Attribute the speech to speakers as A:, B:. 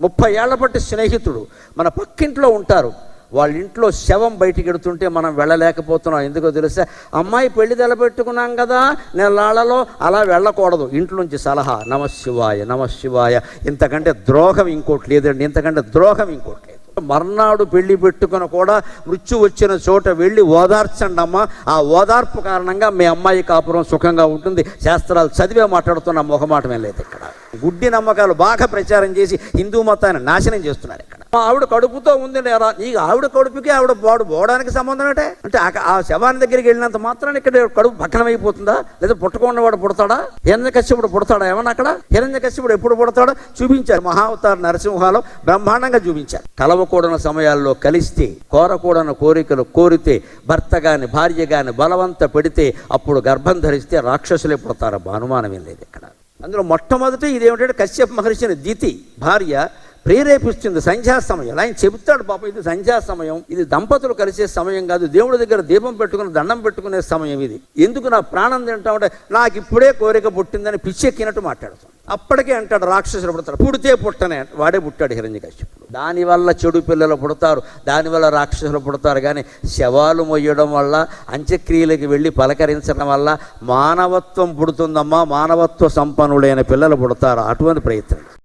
A: ముప్పై ఏళ్ళ బట్టి స్నేహితుడు. మన పక్కింట్లో ఉంటారు. వాళ్ళ ఇంట్లో శవం బయటికి ఎడుతుంటే మనం వెళ్ళలేకపోతున్నాం. ఎందుకో తెలుసా? అమ్మాయి పెళ్ళి తెలబెట్టుకున్నాం కదా నెలాళ్ళలో అలా వెళ్ళకూడదు. ఇంట్లోంచి సలహా నమ శివాయ నమ శివాయ ఇంతకంటే ద్రోహం ఇంకోటి లేదండి. ఇంతకంటే ద్రోహం ఇంకోటి మర్నాడు పెళ్ళి పెట్టుకుని కూడా మృత్యు వచ్చిన చోట వెళ్ళి ఓదార్చండి అమ్మ. ఆ ఓదార్పు కారణంగా మీ అమ్మాయి కాపురం సుఖంగా ఉంటుంది. శాస్త్రాలు చదివే మాట్లాడుతున్న మొహమాటమే లేదు ఇక్కడ. గుడ్డి నమ్మకాలు బాగా ప్రచారం చేసి హిందూ మతాన్ని నాశనం చేస్తున్నారు ఇక్కడ. మా ఆవిడ కడుపుతో ఉంది లేరా నీకు ఆవిడ కడుపుకి ఆవిడ వాడు పోవడానికి సంబంధం ఏంటే? అంటే ఆ- ఆ శవాన్ని దగ్గరికి వెళ్ళినంత మాత్రాన్ని ఇక్కడ కడుపు భగ్నమైపోతుందా? లేదా పుట్టకుండా వాడు పుడతాడా? హిరణ్య కశ్యపుడు పుడతాడా? ఏమన్నా అక్కడ? హిరణ్య కశ్యపుడు ఎప్పుడు పుడతాడో? చూపించారు. మహావతార నరసింహాలో బ్రహ్మాండంగా చూపించారు. కలవకూడని సమయాల్లో కలిస్తే కోరకూడని కోరికలు కోరితే భర్త గాని భార్య గాని బలవంత పెడితే అప్పుడు గర్భం ధరిస్తే రాక్షసులే పుడతారు అనుమానం ఏం లేదు ఇక్కడ. అందులో మొట్టమొదటి ఇదేమిటంటే కశ్యప్ మహర్షిని దితి భార్య ప్రేరేపిస్తుంది సంధ్యా సమయం. ఆయన చెబుతాడు పాప ఇది సంధ్యా సమయం ఇది దంపతులు కలిసే సమయం కాదు దేవుడి దగ్గర దీపం పెట్టుకుని దండం పెట్టుకునే సమయం ఇది. ఎందుకు నా ప్రాణం తింటా ఉంటే నాకు ఇప్పుడే కోరిక పుట్టిందని పిచ్చెక్కినట్టు మాట్లాడుతాను అప్పటికే అంటాడు రాక్షసులు పుడతాడు. పుడితే పుట్టనే వాడే పుట్టాడు హిరణ్యకశ్యపుడు దానివల్ల చెడు పిల్లలు పుడతారు దానివల్ల రాక్షసులు పుడతారు కానీ శవాలు మొయ్యడం వల్ల అంత్యక్రియలకు వెళ్ళి పలకరించడం వల్ల మానవత్వం పుడుతుందమ్మా మానవత్వ సంపన్నుడైన పిల్లలు పుడతారు. అటువంటి ప్రయత్నం.